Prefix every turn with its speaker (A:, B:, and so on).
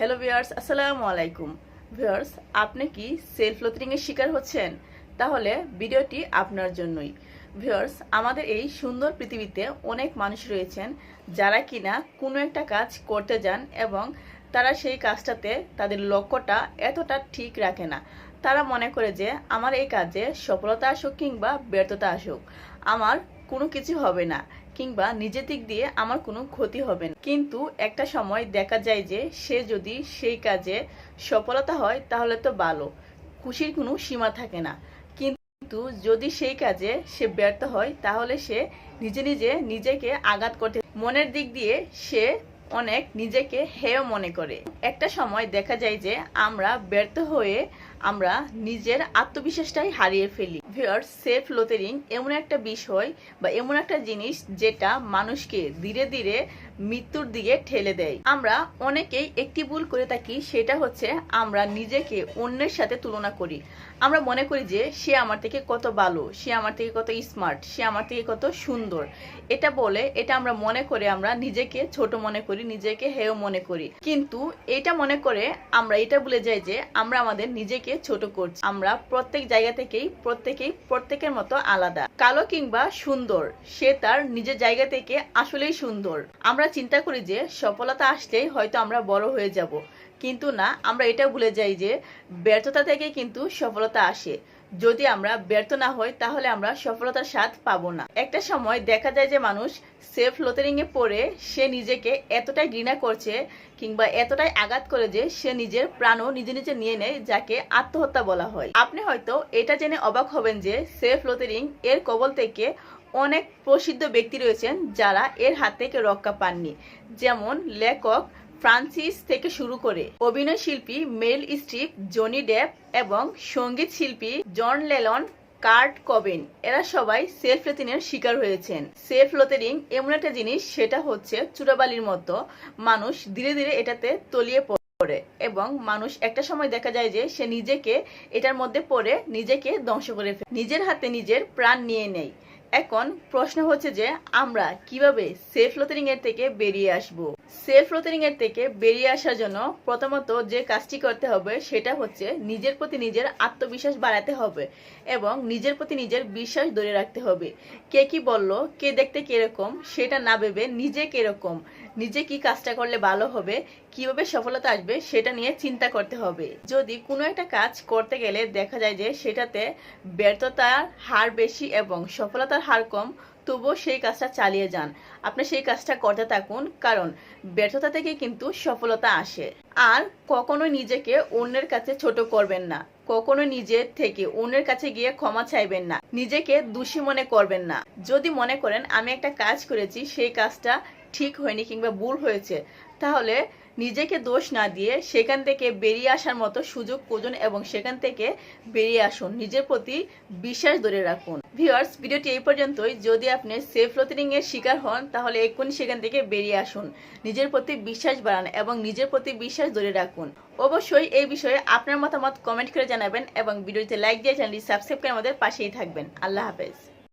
A: Hello viewers আসসালামু আলাইকুম viewers আপনি কি সেলফ লোথরিংয়ের শিকার হচ্ছেন? তাহলে ভিডিওটি আপনার জন্যই। ভিউয়ার্স আমাদের এই সুন্দর পৃথিবীতে অনেক মানুষ রয়েছেন যারা কিনা কোনো একটা কাজ করতে যান এবং তারা সেই কাজটাতে তাদের লক্ষ্যটা এতটা ঠিক রাখে না। তারা মনে করে যে আমার এই কাজে সফলতা আসুক কিংবা ব্যর্থতা আসুক, আমার কোনো কিছু হবে না। কিংবা নিজের দিক দিয়ে আমার কোনো ক্ষতি হবে না। কিন্তু একটা সময় দেখা যায় যে সে যদি সেই কাজে সফলতা হয়, তাহলে তো ভালো। খুশির কোনো সীমা থাকে না। কিন্তু যদি সেই কাজে সে ব্যর্থ হয়, তাহলে সে নিজে নিজে নিজেকে আঘাত করতে মনের দিক দিয়ে সে অনেক নিজেকে হেয় মনে করে। একটা সময় দেখা যায় যে আমরা ব্যর্থ হয়ে আমরা নিজের আত্মবিশ্বাসটাই হারিয়ে ফেলি। ভিওর সেফ লোতেরিং এমন একটা বিষয় বা এমন একটা জিনিস যেটা মানুষকে ধীরে ধীরে মৃত্যুর দিকে ঠেলে দেয়। আমরা অনেকেই একটি ভুল করে থাকি, সেটা হচ্ছে আমরা নিজেকে অন্যের সাথে তুলনা করি। আমরা মনে করি যে সে আমার থেকে কত ভালো, সে আমার থেকে কত স্মার্ট সে আমার থেকে কত সুন্দর। এটা বলে, এটা আমরা মনে করে আমরা নিজেকে ছোট মনে করি, নিজেকে হেয় মনে করি। কিন্তু এটা মনে করে আমরা এটা ভুলে যাই যে আমরা আমাদের নিজেকে ছোট করছি। আমরা প্রত্যেক জায়গা থেকেই প্রত্যেকেই প্রত্যেকের মতো আলাদা। কালো কিংবা সুন্দর, সে তার নিজের জায়গা থেকে আসলেই সুন্দর। আমরা চিন্তা করি যে সফলতা আসলেই হয়তো আমরা বড় হয়ে যাব। কিন্তু না, আমরা এটা ভুলে যাই যে ব্যর্থতা থেকে কিন্তু সফলতা আসে। যদি আমরা ব্যর্থ না হই, তাহলে আমরা সফলতার স্বাদ পাবো না। একটা সময় দেখা যায় যে মানুষ সেফ লোতেরিং এ পড়ে, সে নিজেকে এতটাই ঘৃণা করছে কিংবা এতটাই আঘাত করে যে সে নিজের প্রাণও নিজে নিজে নিয়ে নেয়, যাকে আত্মহত্যা বলা হয়। আপনি হয়তো এটা জেনে অবাক হবেন যে সেফ লোতেরিং এর কবল থেকে অনেক প্রসিদ্ধ ব্যক্তি রয়েছেন যারা এর হাত থেকে রক্ষা পাননি। যেমন লেখক ফ্রান্সিস থেকে শুরু করে অভিনয় শিল্পী মেল স্ট্রিপ, জনি ডেপ এবং সংগীত শিল্পী জন লেলন, কার্ট কবেন, এরা সবাই সেলফ লোতেরিংয়ের শিকার হয়েছেন। সেলফ লোতেরিং এমন একটা জিনিস, সেটা হচ্ছে চুরাবালির মতো মানুষ ধীরে ধীরে এটাতে তলিয়ে পড়ে এবং মানুষ একটা সময় দেখা যায় যে সে নিজেকে এটার মধ্যে পড়ে, নিজেকে ধ্বংস করে ফেলে। নিজের হাতে নিজের প্রাণ নিয়ে নেয়। এখন প্রশ্ন হচ্ছে যে আমরা কীভাবে সেফ লোতেরিং এর থেকে বেরিয়ে আসব? সেফ লোতেরিং এর থেকে বেরিয়ে আসার জন্য প্রথমত যে কাজটি করতে হবে সেটা হচ্ছে নিজের প্রতি নিজের আত্মবিশ্বাস বাড়াতে হবে এবং নিজের প্রতি নিজের বিশ্বাস ধরে রাখতে হবে। কে কি বলল, কে দেখতে কীরকম, সেটা না ভেবে নিজে কীরকম, নিজে কি কাজটা করলে ভালো হবে, কীভাবে সফলতা আসবে সেটা নিয়ে চিন্তা করতে হবে। যদি কোনো একটা কাজ করতে গেলে দেখা যায় যে সেটাতে ব্যর্থতার হার বেশি এবং সফলতার হার কম, তবুও সেই কাজটা চালিয়ে যান। আপনি সেই কাজটা করতে থাকুন, কারণ ব্যর্থতা থেকে কিন্তু সফলতা আসে। আর কখনোই নিজেকে অন্যের কাছে ছোট করবেন না। কখনো নিজের থেকে অন্যের কাছে গিয়ে ক্ষমা চাইবেন না। নিজেকে দোষী মনে করবেন না। যদি মনে করেন, আমি একটা কাজ করেছি, সেই কাজটা ঠিক হয়নি কিংবা ভুল হয়েছে, তাহলে নিজেকে দোষ না দিয়ে সেখান থেকে বেরিয়ে আসার মতো সুযোগ খুঁজুন এবং সেখান থেকে বেরিয়ে আসুন। নিজের প্রতি বিশ্বাস ধরে রাখুন। ভিউয়ার্স, ভিডিওটি এই পর্যন্তই। যদি আপনি সেফ লোথরিং এর শিকার হন, তাহলে এক্ষুনি সেখান থেকে বেরিয়ে আসুন। নিজের প্রতি বিশ্বাস বাড়ান এবং নিজের প্রতি বিশ্বাস ধরে রাখুন। অবশ্যই এই বিষয়ে আপনার মতামত কমেন্ট করে জানাবেন এবং ভিডিওতে লাইক দিয়ে চ্যানেলটি সাবস্ক্রাইব করে আমাদের পাশেই থাকবেন। আল্লাহ হাফেজ।